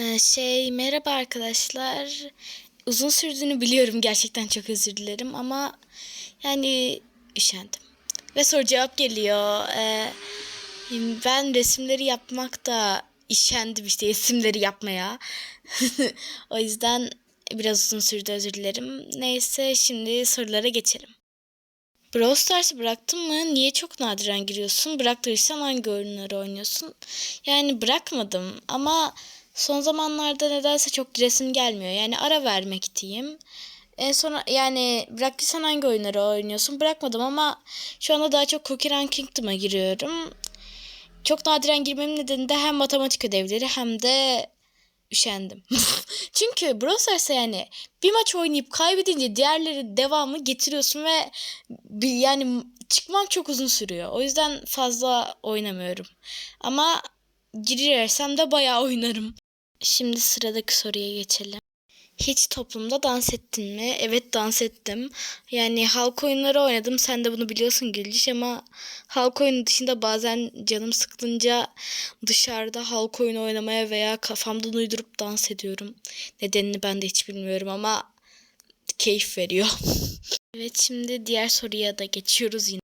Ee, şey merhaba arkadaşlar. Uzun sürdüğünü biliyorum gerçekten çok özür dilerim ama yani üşendim. Ve soru cevap geliyor. Ee, ben resimleri yapmakta üşendim işte resimleri yapmaya. o yüzden biraz uzun sürdü özür dilerim. Neyse şimdi sorulara geçelim. Brawl Stars'ı bıraktın mı? Niye çok nadiren giriyorsun? Bıraktıysan hangi oyunları oynuyorsun? Yani bırakmadım ama son zamanlarda nedense çok resim gelmiyor. Yani ara vermek diyeyim. En son yani bıraktıysan hangi oyunları oynuyorsun? Bırakmadım ama şu anda daha çok Cookie Run Kingdom'a giriyorum. Çok nadiren girmemin nedeni de hem matematik ödevleri hem de üşendim. Çünkü Brawl yani bir maç oynayıp kaybedince diğerleri devamı getiriyorsun ve bir, yani çıkmam çok uzun sürüyor. O yüzden fazla oynamıyorum. Ama girersem de bayağı oynarım. Şimdi sıradaki soruya geçelim. Hiç toplumda dans ettin mi? Evet dans ettim. Yani halk oyunları oynadım. Sen de bunu biliyorsun Gülciş ama halk oyunu dışında bazen canım sıkılınca dışarıda halk oyunu oynamaya veya kafamdan uydurup dans ediyorum. Nedenini ben de hiç bilmiyorum ama keyif veriyor. evet şimdi diğer soruya da geçiyoruz yine.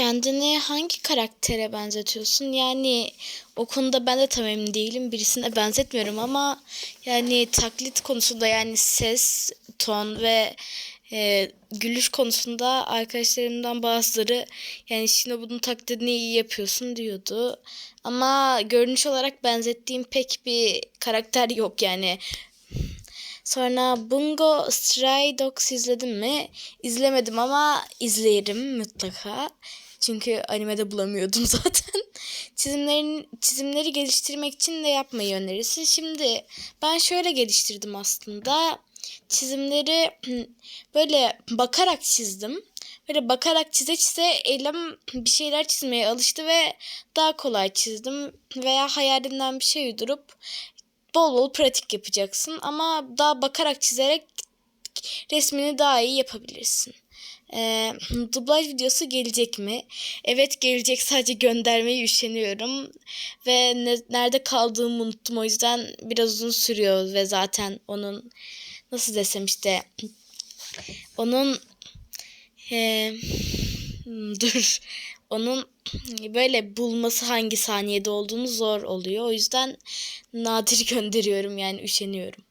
Kendini hangi karaktere benzetiyorsun? Yani o konuda ben de tam emin değilim. Birisine benzetmiyorum ama yani taklit konusunda yani ses, ton ve e, gülüş konusunda arkadaşlarımdan bazıları yani Shinobu'nun taklidini iyi yapıyorsun diyordu. Ama görünüş olarak benzettiğim pek bir karakter yok yani. Sonra Bungo Stray Dogs izledim mi? İzlemedim ama izleyelim mutlaka. Çünkü animede bulamıyordum zaten. Çizimlerin çizimleri geliştirmek için de yapmayı önerirsin. Şimdi ben şöyle geliştirdim aslında. Çizimleri böyle bakarak çizdim. Böyle bakarak çize çize elim bir şeyler çizmeye alıştı ve daha kolay çizdim. Veya hayalinden bir şey uydurup bol bol pratik yapacaksın ama daha bakarak çizerek resmini daha iyi yapabilirsin. Ee, dublaj videosu gelecek mi? Evet gelecek sadece göndermeyi üşeniyorum ve ne, nerede kaldığımı unuttum o yüzden biraz uzun sürüyor ve zaten onun nasıl desem işte onun e, dur onun böyle bulması hangi saniyede olduğunu zor oluyor. O yüzden nadir gönderiyorum yani üşeniyorum.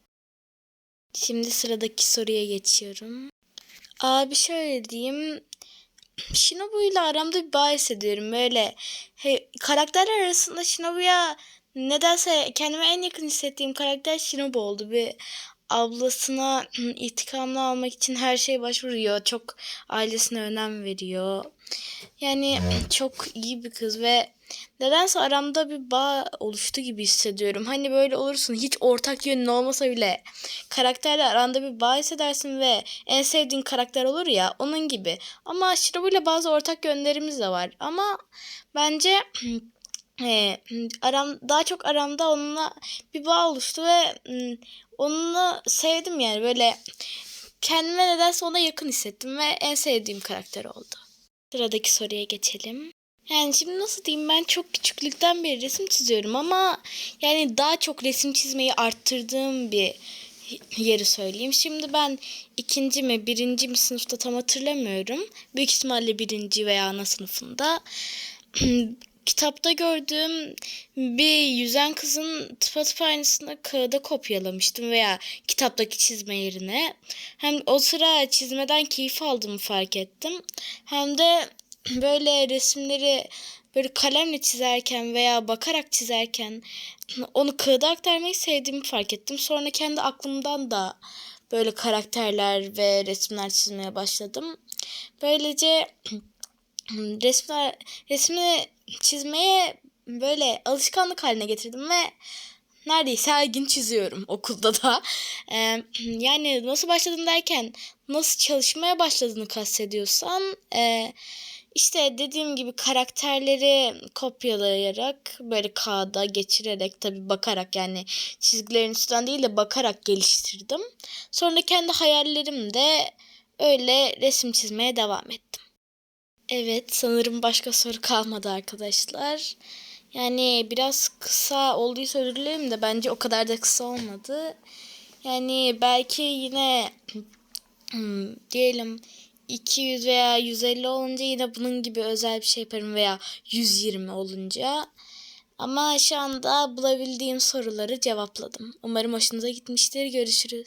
Şimdi sıradaki soruya geçiyorum. Abi şöyle diyeyim. Shinobu ile aramda bir bağ hissediyorum. Böyle he, karakterler arasında Shinobu'ya nedense kendime en yakın hissettiğim karakter Shinobu oldu. Bir ablasına intikamını almak için her şeye başvuruyor. Çok ailesine önem veriyor. Yani çok iyi bir kız ve nedense aramda bir bağ oluştu gibi hissediyorum. Hani böyle olursun hiç ortak yönün olmasa bile karakterle aranda bir bağ hissedersin ve en sevdiğin karakter olur ya onun gibi. Ama Shirabu ile bazı ortak yönlerimiz de var. Ama bence e, aram daha çok aramda onunla bir bağ oluştu ve onunla sevdim yani böyle kendime nedense ona yakın hissettim ve en sevdiğim karakter oldu. Sıradaki soruya geçelim. Yani şimdi nasıl diyeyim ben çok küçüklükten beri resim çiziyorum ama yani daha çok resim çizmeyi arttırdığım bir yeri söyleyeyim. Şimdi ben ikinci mi birinci mi sınıfta tam hatırlamıyorum. Büyük ihtimalle birinci veya ana sınıfında kitapta gördüğüm bir yüzen kızın tıpatıp aynısını kağıda kopyalamıştım veya kitaptaki çizme yerine. Hem o sıra çizmeden keyif aldığımı fark ettim. Hem de böyle resimleri böyle kalemle çizerken veya bakarak çizerken onu kağıda aktarmayı sevdiğimi fark ettim. Sonra kendi aklımdan da böyle karakterler ve resimler çizmeye başladım. Böylece resmler resmi çizmeye böyle alışkanlık haline getirdim ve neredeyse her gün çiziyorum okulda da. Ee, yani nasıl başladın derken nasıl çalışmaya başladığını kastediyorsan e, işte dediğim gibi karakterleri kopyalayarak böyle kağıda geçirerek tabi bakarak yani çizgilerin üstünden değil de bakarak geliştirdim. Sonra kendi hayallerimde öyle resim çizmeye devam ettim. Evet sanırım başka soru kalmadı arkadaşlar. Yani biraz kısa olduysa özür dilerim de bence o kadar da kısa olmadı. Yani belki yine hmm, diyelim 200 veya 150 olunca yine bunun gibi özel bir şey yaparım veya 120 olunca. Ama şu anda bulabildiğim soruları cevapladım. Umarım hoşunuza gitmiştir. Görüşürüz.